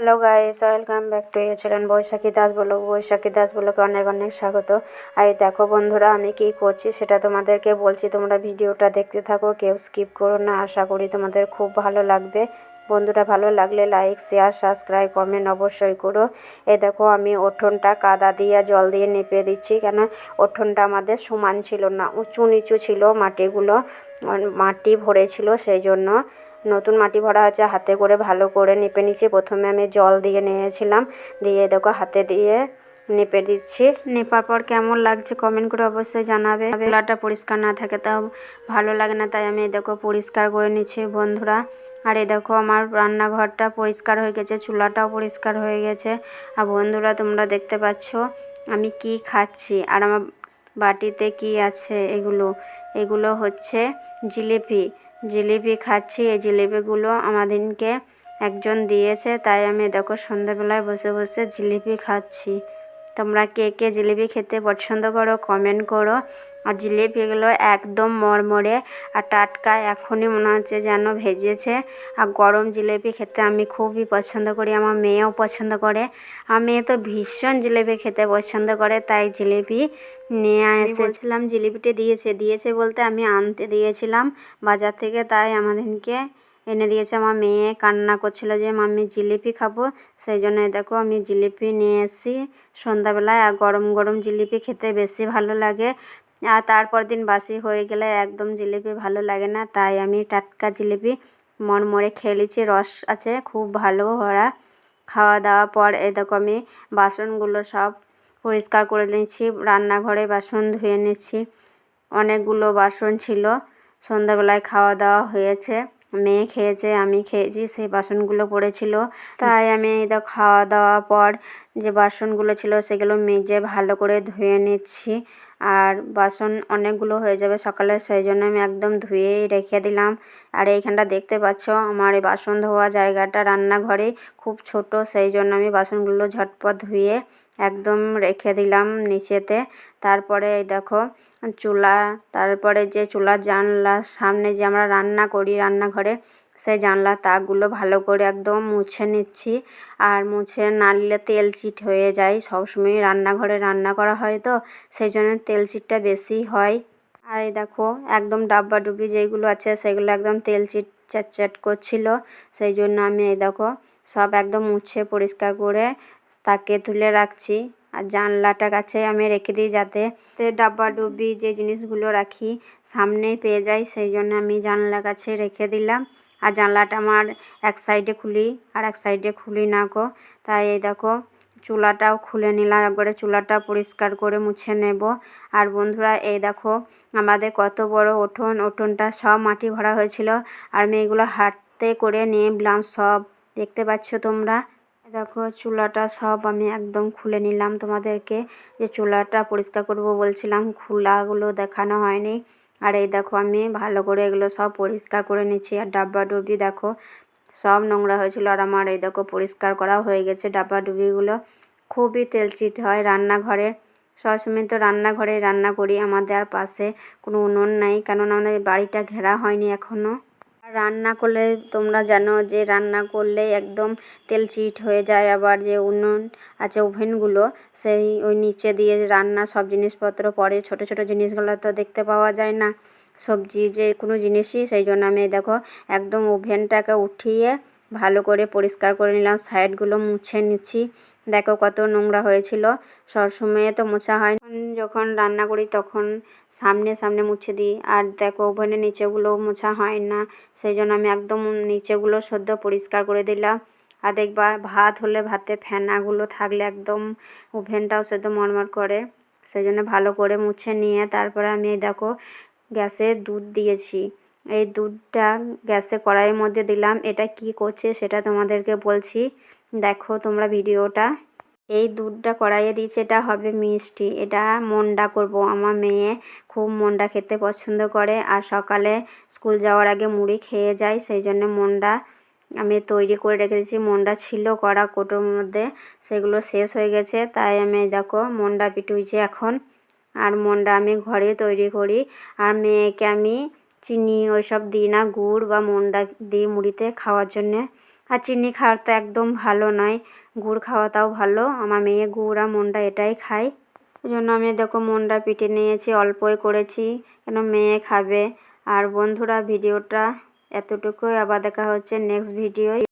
Hello guys welcome back to ইয়ে channel Baishakhi Das বলো বৈশাখী দাস বলোকে অনেক অনেক স্বাগত। আর দেখো বন্ধুরা, আমি কি করছি সেটা তোমাদেরকে বলছি। তোমরা ভিডিওটা দেখতে থাকো, কেউ স্কিপ করো না। আশা করি তোমাদের খুব ভালো লাগবে। বন্ধুরা, ভালো লাগলে লাইক শেয়ার সাবস্ক্রাইব কমেন্ট অবশ্যই করো। এ দেখো, আমি উঠোনটা কাদা দিয়ে, জল দিয়ে নেপে দিচ্ছি। কেন? উঠোনটা আমাদের সমান ছিল না। উঁচু নিচু ছিল মাটিগুলো। মাটি ভরে ছিল, সেই জন্য নতুন মাটি ভরা আছে, হাতে করে ভালো করে নেপে নিচ্ছি। প্রথমে আমি জল দিয়ে নিয়েছিলাম, দিয়ে দেখো হাতে দিয়ে নেপে দিচ্ছি। নেপার পর কেমন লাগছে কমেন্ট করে অবশ্যই জানাবে। চুলাটা পরিষ্কার না থাকে তাও ভালো লাগে না, তাই আমি দেখো পরিষ্কার করে নিচ্ছি বন্ধুরা। আর এই দেখো আমার রান্নাঘরটা পরিষ্কার হয়ে গেছে, চুলাটাও পরিষ্কার হয়ে গেছে। আর বন্ধুরা তোমরা দেখতে পাচ্ছ আমি কি খাচ্ছি, আর আমার বাটিতে কি আছে এগুলো? এগুলো হচ্ছে জিলিপি। জিলিপি খাচ্ছি, এই জিলিপিগুলো আমাদেরকে একজন দিয়েছে, তাই আমি দেখো সন্ধ্যাবেলায় বসে বসে জিলিপি খাচ্ছি। তোমরা কে কে জিলিপি খেতে পছন্দ করো কমেন্ট করো। আর জিলিপিগুলো একদম মরমরে আর টাটকা এখনই মনে হচ্ছে যেন ভেজেছে। আর গরম জিলিপি খেতে আমি খুবই পছন্দ করি আমার মেয়েও পছন্দ করে। আর মেয়ে তো ভীষণ জিলিপি খেতে পছন্দ করে তাই জিলিপি নিয়ে এসেছিলাম জিলিপিটি দিয়েছে দিয়েছে বলতে আমি আনতে দিয়েছিলাম বাজার থেকে তাই আমাদেরকে এনে দিয়েছে আমার মেয়ে। কান্না করছিল যে, মাম্মি, জিলিপি খাব? সেই জন্য দেখো আমি জিলিপি নিয়ে এসেছি সন্ধ্যাবেলায়। আর গরম গরম জিলিপি খেতে বেশি ভালো লাগে। আর তারপর দিন বাসি হয়ে গেলে একদম জিলিপি ভালো লাগে না। তাই আমি টাটকা জিলিপি মরমরে নিচ্ছি। রস আছে, খুব ভালো ভরা। খাওয়া দাওয়া পর দেখো আমি বাসনগুলো সব পরিষ্কার করে নিচ্ছি। রান্নাঘরে বাসন ধুয়ে নিচ্ছি। অনেকগুলো বাসন ছিল। সন্ধ্যাবেলায় খাওয়া দাওয়া হয়েছে। মেয়ে খেয়েছে, আমি খেয়েছি, সেই বাসনগুলো পড়েছিল। তাই আমি এই খাওয়া দাওয়া পর যে বাসনগুলো ছিল, সেগুলো মেজে ভালো করে ধুয়ে নিচ্ছি। আর বাসন অনেকগুলো হয়ে যাবে সকালে, সেই জন্য আমি একদম ধুয়েই রেখে দিলাম। আর এইখানটা দেখতে পাচ্ছ, আমার এই বাসন ধোয়া জায়গাটা রান্নাঘরে খুব ছোট, সেই জন্য আমি বাসনগুলো ঝটপট ধুয়ে একদম রেখে দিলাম নিচেতে। তারপরে দেখো, চুলা, তারপরে যে চুলার জানলার সামনে যে আমরা রান্না করি রান্নাঘরে সেই জানলার তাকগুলো ভালো করে একদম মুছে নিচ্ছি। আর মুছে নাড়লে তেল চিট হয়ে যায়। সবসময় রান্নাঘরে রান্না করা হয় তো সেই জন্য তেল চিটটা বেশি হয়। আর দেখো, একদম ডাব্বা ডুবি যেইগুলো আছে, সেগুলো একদম তেল চিট চ্যাট করছিল। সেই জন্য আমি এই দেখো, সব একদম মুছে পরিষ্কার করে তাকে তুলে রাখছি। আর জানলাটা কাছে আমি রেখে দিই যাতে ডাব্বা ডুবি যে জিনিসগুলো রাখি, সামনেই পেয়ে যাই সেই জন্য আমি জানলা কাছে রেখে দিলাম। আর জানলাটা আমার এক সাইডে খুলি, আর এক সাইডে খুলি না গো। তাই এই দেখো, চুলাটাও খুলে নিলাম। একবারে চুলাটা পরিষ্কার করে মুছে নেব। আর বন্ধুরা, এই দেখো, আমাদের কত বড় উঠোন উঠোনটা সব মাটি ভরা হয়েছিল। আর আমি এগুলো হাঁটতে করে নিয়ে নিলাম সব। দেখতে পাচ্ছ তোমরা? দেখো, চুলাটা সব আমি একদম খুলে নিলাম তোমাদেরকে। যে চুলাটা পরিষ্কার করব বলছিলাম, খোলাগুলো দেখানো হয়নি। আর এই দেখো আমি ভালো করে এগুলো সব পরিষ্কার করে নিচ্ছি। আর ডাব্বা ডুবি দেখো, সব নোংরা হয়েছিল। আর আমার এই দেখো পরিষ্কার করা হয়ে গেছে ডাব্বা ডুবিগুলো। খুবই তেলচিট হয় রান্নাঘরে। সবসময় তো রান্নাঘরে রান্না করি। আমাদের আর পাশে কোনো উনুন নাই। কেননা আমাদের বাড়িটা ঘেরা হয়নি এখনও রান্না করলে তোমরা জানো যে রান্না করলে একদম তেল চিট হয়ে যায়, আবার যে উনুন আছে, ওভেনগুলো, সেই ওই নিচে দিয়ে রান্না সব জিনিসপত্র পরে ছোট ছোট জিনিসগুলো তো দেখতে পাওয়া যায় না। সবজি যে কোনো জিনিসই, সেই জন্য আমি দেখো একদম ওভেনটাকে উঠিয়ে ভালো করে পরিষ্কার করে নিলাম, সাইডগুলো মুছে নিচ্ছি। দেখো কত নোংরা হয়েছিল। সবসময়ে তো মোছা হয় যখন রান্না করি তখন সামনে সামনে মুছে দিই। আর দেখো ওভেনের নিচেগুলো মোছা হয় না। সেই জন্য আমি একদম নিচেগুলো সদ্য পরিষ্কার করে দিলাম। আর দেখবা ভাত হলে ভাতে ফেনাগুলো থাকলে একদম ওভেনটাও সদ্য মরমর করে। সেই জন্য ভালো করে মুছে নিয়ে তারপরে আমি দেখো গ্যাসে দুধ দিয়েছি। এই দুধটা গ্যাসে কড়াইয়ের মধ্যে দিলাম। এটা কি করছে সেটা তোমাদেরকে বলছি। দেখো তোমরা ভিডিওটা। এই দুধটা কড়াইয়ে দিয়েছি, এটা হবে মিষ্টি। এটা মন্ডা করব। আমার মেয়ে খুব মন্ডা খেতে পছন্দ করে। আর সকালে স্কুল যাওয়ার আগে মুড়ি খেয়ে যায়, সেই জন্য মন্ডা আমি তৈরি করে রেখে দিয়েছি। মন্ডা ছিল কড়া কোটোর মধ্যে, সেগুলো শেষ হয়ে গেছে। তাই আমি দেখো মন্ডা পিটুইছি এখন। আর মন্ডা আমি ঘরে তৈরি করি। আর মেয়েকে আমি চিনি, ওইসব দিই না, গুড় বা মন্ডা দিই মুড়িতে খাওয়ার জন্যে। আর চিনি খাওয়ার তো একদম ভালো নয়। গুড় খাওয়াটাও ভালো। আমার মেয়ে গুড় আর মন্ডা এটাই খায়। ওই জন্য আমি দেখো মনটা পিঠে নিয়েছি, অল্পই করেছি, কেন মেয়ে খাবে। আর বন্ধুরা, ভিডিওটা এতটুকুই। আবার দেখা হচ্ছে নেক্সট ভিডিওয়